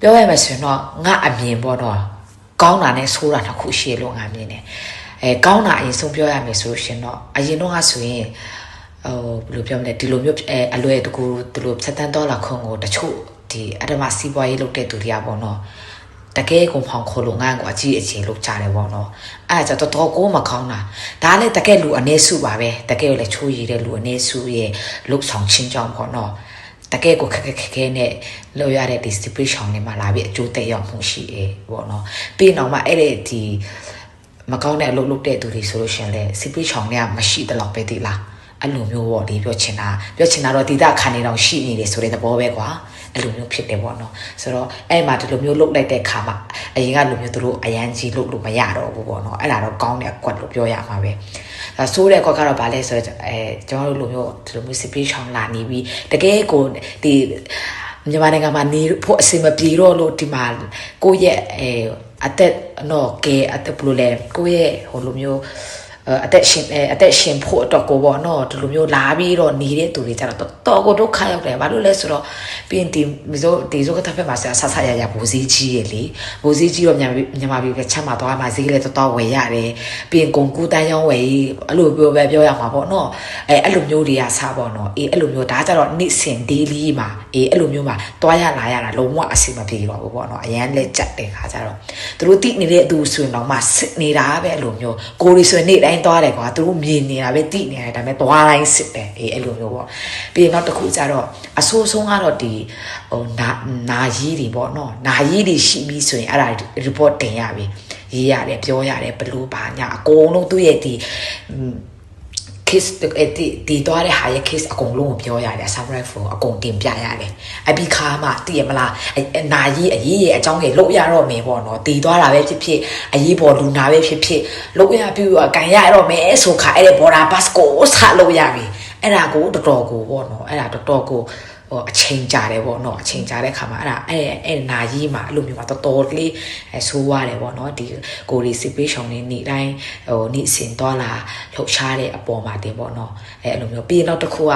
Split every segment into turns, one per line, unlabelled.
ပြောရမယ်ဆိုရင်တော့ငါအမြင်ပေါ့နော်ကောင်းတာနဲ့ဆိုးတာတစ်ခုရှိလို့ငါမြင်တယ်အဲကောင်းတာအရင်ဆုံးပြောရမယ်ဆိုလို့ရှင်တော့အရင်တော့ကဆိုရင်ဟိုဘယ်လိုပြောမလဲဒီလိုမျိုးအဲအလွယ်တကူဒီလိုဖြတ်တန်းတော့လာခွန်ကိုတချို့ဒီအတမစီးပွားရေးလုပ်တဲ့သူတွေကပေါ့နော်တကယ်ကိုဖောင်ခေါ်လို့ငန်းကိုအကြီးအကျယ်လုပ်ကြတယ်ပေါ့နော်အဲ့ဒါကြတော့တော်ကိုမကောင်းတာဒါလည်းတကယ်လူအနေစုပါပဲတကယ်လည်းချိုးရည်တဲ့လူအနေစုရဲ့လုတ်ဆောင်ချင်းကြောင်းပေါ့နော် တကယ်ကိုခက်ခက်ခက်ခဲနဲ့လောက်ရတဲ့ distribution တွေမှာလာပြီးအကျိုးသက်ရောက်မှုရှိအေးပေါ့နော်ပြီးတော့မှအဲ့ဒီဒီမကောင်းတဲ့အလုပ်လုပ်တဲ့သူတွေဆိုလို့ရှရင်လေ distribution တွေကမရှိတဲ့လောက်ပဲဒီလားအဲ့လိုမျိုးပေါ့ဒီပြောချင်တာပြောချင်တာတော့ဒီတာခံနေတော့ရှိနေတယ်ဆိုတဲ့သဘောပဲကွာ အဲ့လိုမျိုးဖြစ်တယ်ပေါ့နော်ဆိုတော့အဲ့မှာဒီလိုမျိုးလုပ်လိုက်တဲ့ခါမှာအရင်ကလိုမျိုးသူတို့အရန်ကြီးလုပ်လို့မရတော့ဘူးပေါ့နော်အဲ့ဒါတော့ကောင်းတဲ့အကွက်လို့ပြောရမှာပဲဒါဆိုးတဲ့အကွက်ကတော့ဗာလဲဆိုတော့အဲကျွန်တော်တို့လိုမျိုးဒီလိုမျိုး distribution လာနေပြီးတကယ်ကိုဒီမြန်မာနိုင်ငံမှာနေဖို့အစီအမပြေတော့လို့ဒီမှာကိုယ့်ရဲ့အဲအသက်တော့ကဲအသက်ဘယ်လိုလဲကိုယ့်ရဲ့ဟိုလိုမျိုး အသက်ရှင်အသက်ရှင်ဖို့အတွက်ကိုပေါ့နော်ဒီလိုမျိုးလာပြီးတော့နေတဲ့သူတွေကြတော့တော်ကိုဒုက္ခရောက်တယ်ဘာလို့လဲဆိုတော့ပြီးရင်ဒီမစိုးဒီစိုးကတစ်ဖက်မှာဆဆဆရရဘိုးစည်းကြီးရလေဘိုးစည်းကြီးတော့မြန်မာမြန်မာပြည်ပဲချက်မှာသွားမှာဈေးလည်းတော်တော်ဝယ်ရတယ်ပြီးရင်ကုန်ကူးတန်းရောင်းဝယ်အဲ့လိုပြောပဲပြောရမှာပေါ့နော်အဲအဲ့လိုမျိုးတွေကစားပေါ့နော်အေးအဲ့လိုမျိုးဒါကြတော့နေ့စဉ် daily မှာအေးအဲ့လိုမျိုးမှာတွားရလာရတာလုံးဝအဆင်မပြေတော့ဘူးပေါ့နော်အရန်လက်ကြက်တဲ့ခါကြတော့သူတို့တိနေတဲ့အသူဆိုရင်တော့မှစစ်နေတာပဲအဲ့လိုမျိုးကိုရီဆိုရင်နေ့တိုင်းသွားတယ်ကွာသူတို့မြင်နေတာပဲတိနေတယ်ဒါပေမဲ့သွားတိုင်းစစ်တယ်အေးအဲ့လိုမျိုးပေါ့ပြီးရင်နောက်တစ်ခုကြတော့အဆိုးဆုံးကတော့ဒီဟိုနာနာကြီးတွေပေါ့နော်နာကြီးတွေရှိပြီဆိုရင်အဲ့ဒါ report တင်ရပြီရေးရတယ်ပြောရတယ်ဘလို့ပါညာအကုန်လုံးသူ့ရဲ့ဒီ case အဲ့ဒီဒီတော့တဲ့ဟာရဲ့ case အကုန်လုံးကိုပြောရတယ် summary for အကုန်တင်ပြရတယ်အပြီးခါမှတည်ရမလားအနာကြီးအရေးရဲ့အကြောင်းကြီးလောက်ရတော့မယ်ပေါ့နော်တည်သွားတာပဲဖြစ်ဖြစ်အရေးပေါ်လူနာပဲဖြစ်ဖြစ်လောက်ရပြီးတော့ကန်ရတော့မယ်ဆိုခါအဲ့ဒီ border pass ကိုဆက်လို့ရပြီအဲ့ဒါကိုတော်တော်ကိုပေါ့နော်အဲ့ဒါတော်တော်ကို ဟိုအချိန်ကြာတယ်ပေါ့နော်အချိန်ကြာတဲ့ခါမှာအဲ့ဒါအဲ့အဲ့နာကြီးမှာအဲ့လိုမျိုးမှာတော်တော်လေးအဲဆိုးရတယ်ပေါ့နော်ဒီကိုရီစီပေးရှောင်းနေနေတိုင်းဟိုနေ့စဉ်သွားလာလှုပ်ရှားတဲ့အပေါ်မှာတင်ပေါ့နော်အဲအဲ့လိုမျိုးပြီးတော့တစ်ခုက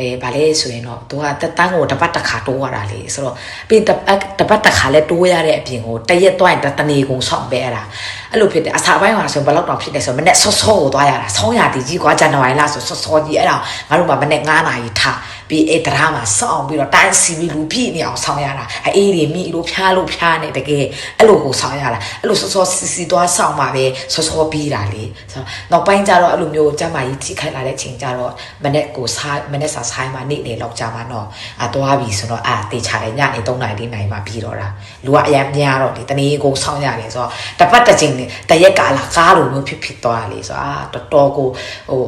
အဲဗာလဲဆိုရင်တော့သူကတက်တန်းကိုတပတ်တစ်ခါတိုးရတာလေဆိုတော့ပြီးတပတ်တပတ်တစ်ခါလဲတိုးရတဲ့အပြင်ကိုတရက်သွားရင်တနေကုန်ဆောင်ပဲအဲ့ဒါအဲ့လိုဖြစ်တယ်အစာပိုင်းမှာဆိုဘယ်လောက်တောင်ဖြစ်တယ်ဆိုမနေ့ဆော့ဆော့ကိုသွားရတာဆောင်းရတီကြီးကွာဇန်နဝါရီလဆိုဆော့ဆော့ကြီးအဲ့ဒါငါတို့ကမနေ့9နာရီထားပြီးအဲ့ဒရာမှာစောင့်ပြီးတော့တိုင်းစီပြီးလူပြည့်နေအောင်ဆောင်ရတာအေးတွေမိလို့ဖျားလို့ဖျားနေတကယ်အဲ့လိုကိုဆောင်ရတာအဲ့လိုဆော့ဆော့စီစီသွားဆောင်မှာပဲဆော့ဆော့ပြီးတာလေဆိုတော့နောက်ပိုင်းကျတော့အဲ့လိုမျိုးကျမကြီးထိခိုက်လာတဲ့ချိန်ကျတော့မနေ့ကိုစားမနေ့စာဆိုင်မှာနေ့နေလောက်ကြမှာတော့အသွားပြီဆိုတော့အာတေချာတယ်ညနေ3နာရီ4နာရီမှပြီးတော့တာလူကအရင်များတော့ဒီတနေ့ကိုဆောင်ရတယ်ဆိုတော့တပတ်တစ်ချိန်တရက်ကာလာကားလိုမျိုးဖြစ်ဖြစ်သွားတာလေဆိုတော့အာတော်တော်ကိုဟို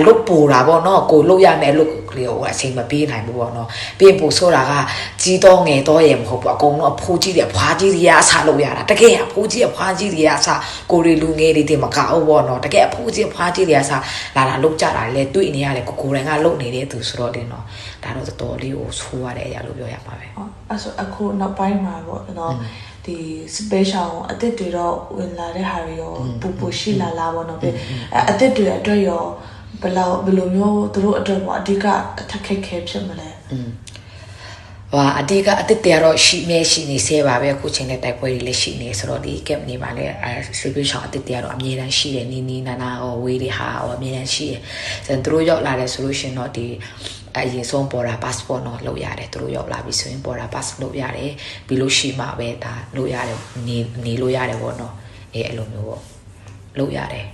အလုတ်ပူတာပေါ့နော်ကိုလုတ်ရမယ်အလုတ်ကလေးကိုအချိန်မပေးနိုင်ဘူးပေါ့နော်ပြီးပူဆိုတာကကြီးတော့ငယ်တော့ရေမဟုတ်ဘူးအကုန်လုံးအဖိုးကြီးတွေအဖွားကြီးတွေအဆလုတ်ရတာတကယ်အဖိုးကြီးအဖွားကြီးတွေအဆကိုရီလူငယ်တွေတင်မကောက်ပေါ့နော်တကယ်အဖိုးကြီးအဖွားကြီးတွေအဆလာလာလုတ်ကြတာလေတွေ့နေရတယ်ကိုကိုယ်တိုင်ကလုတ်နေတဲ့သူဆိုတော့တင်တော့ဒါတော့တော်တော်လေးကိုဆိုးရတဲ့အရာလို့ပြောရမှာပဲ
အဲ့ဆိုအခုနောက်ပိုင်းမှာပေါ့နော်ဒီ special အသစ်တွေတော့ဝင်လာတဲ့ဟာတွေရောပူပူရှိလာလာပေါ့နော်ပြီးအဲ့အသစ်တွေအတွက်ရော ဘယ်လောက်ဘယ်လိုမျိုးသူတို့အတွက်ပေါ့အဓိကအထက်ခက်ခဲဖြစ်မလဲ
ဟွာအတိကအတစ်တရတော့ရှိမဲရှိနေစေပါပဲအခုချိန်နဲ့တိုက်ပွဲတွေလည်းရှိနေဆိုတော့ဒီ cap နေပါလေအဲဆွေးပြေချောင်းအတစ်တရတော့အမြဲတမ်းရှိတယ်နီနီနာနာဟောဝေးတွေဟာဟောအမြဲတမ်းရှိတယ်ဆိုတော့သူတို့ရောက်လာတယ်ဆိုလို့ရှင်တော့ဒီအရင်ဆုံးပေါ်တာ passport တော့လုပ်ရတယ်သူတို့ရောက်လာပြီဆိုရင်ပေါ်တာ pass လုပ်ရတယ်ပြီးလို့ရှိမှပဲဒါလုပ်ရတယ်နေနေလို့ရတယ်ပေါ့နော်အဲအဲ့လိုမျိုးပေါ့လုပ်ရတယ်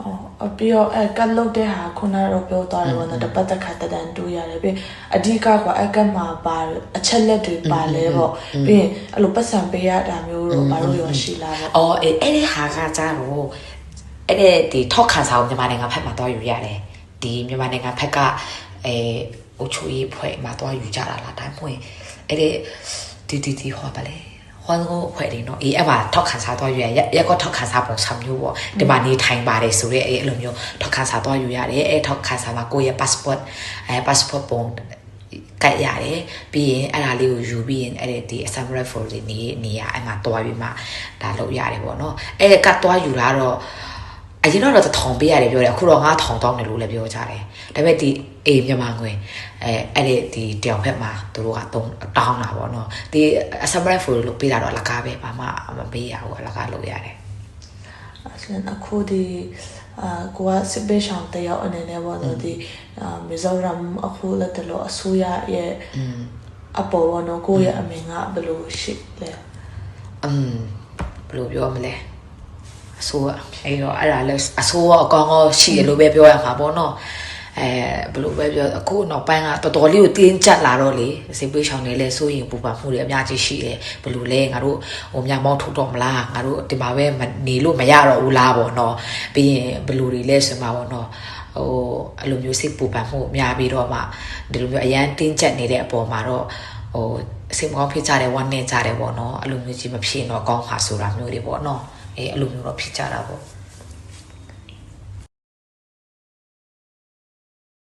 အော်အပြီးတော့အဲကတ်လုတ်တဲ့ဟာခုနကတော့ပြောသွားတယ်ပေါ့နော်တပတ်တစ်ခါတက်တန်တူးရတယ်ပြီးအဓိကကအကတ်မှာပါအချက်လက်တွေပါလဲပေါ့ပြီးရင်အဲ့လိုပတ်စံပေးရတာမျိုးတော့ဘာလို့ရောရှိလာပေါ့
အော်အဲ့အဲ့ဒီဟာကကြတော့အဲ့ဒီဒီထောက်ခံစာကိုမြန်မာနိုင်ငံဖက်မှာတော့ယူရတယ်ဒီမြန်မာနိုင်ငံဖက်ကအဲအုတ်ချူရေးဖွဲ့မှာတော့ယူကြတာလားဒါမှမဟုတ်အဲ့ဒီဒီဒီဒီဟောပါလေ ဟောကိုဖွဲ့တယ်နော်အေးအဲ့မှာထောက်ခံစာတော့ယူရရက်ရက်တော့ထောက်ခံစာပုံစံမျိုးပေါ့ဒီမှာနေထိုင်ပါတယ်ဆိုရဲအဲ့လိုမျိုးထောက်ခံစာတော့ယူရတယ်အဲ့ထောက်ခံစာမှာကိုယ့်ရဲ့ passport အဲ passport ပုံကတ်ရတယ်ပြီးရင်အဲ့ဒါလေးကိုယူပြီးရင်အဲ့ဒီဒီ samurai for တွေနေနေရအဲ့မှာတွားပြီးမှဒါလုပ်ရတယ်ပေါ့နော်အဲ့ကတ်တွားယူတာတော့ အအရင်တော့ထောင်ပေးရတယ်ပြောတယ်အခုတော့ငါထောင်တောင်းတယ်လို့လည်းပြောကြတယ်ဒါပေမဲ့ဒီအေးမြန်မာငွေအဲအဲ့ဒီဒီတယောက်ဖက်မှာသူတို့ကတုံးတောင်းတာပေါ့နော်ဒီအစမရက်ဖူလို့ပေးတာတော့အလကားပဲဘာမှမပေးရဘူးအလကားလုပ်ရတယ်
အစလအခုဒီအာကိုကစစ်ပေးဆောင်တယောက်အနေနဲ့ပေါ့နော်ဒီအာမီဇိုရမ်အခုလက်တလို့အစိုးရရဲ့အပေါ်ပေါ့နော်ကိုယ့်ရဲ့အမြင်ကဘယ်လိုရှိလဲ
อืมဘယ်လိုပြောမလဲ အဆိုးอ่ะအဲ့တော့အဲ့ဒါလဲအဆိုးရောအကောင်းရောရှိတယ်လို့ပဲပြောရမှာပေါ့နော်အဲဘယ်လိုပဲပြောအခုနောက်ပိုင်းကတော်တော်လေးကိုတင်းကျပ်လာတော့လေစေပေးချောင်းနေလဲဆိုရင်ပူပါမှုတွေအများကြီးရှိတယ်ဘယ်လိုလဲငါတို့ဟိုများမောင်းထုတ်တော့မလားငါတို့ဒီမှာပဲမနေလို့မရတော့ဘူးလားပေါ့နော်ပြီးရင်ဘယ်လိုတွေလဲဆိုမှာပေါ့နော်ဟိုအဲ့လိုမျိုးစိတ်ပူပန်မှုများပြီးတော့မှဒီလိုမျိုးအရန်တင်းကျပ်နေတဲ့အပေါ်မှာတော့ဟိုအစိမ်ကောင်းဖြစ်ကြတယ်ဝမ်းနေကြတယ်ပေါ့နော်အဲ့လိုမျိုးကြီးမဖြစ်တော့ကောင်းပါဆိုတာမျိုးတွေပေါ့နော် အဲအဲ့လိုမျိုးတော့ဖြစ်ကြတာပေါ့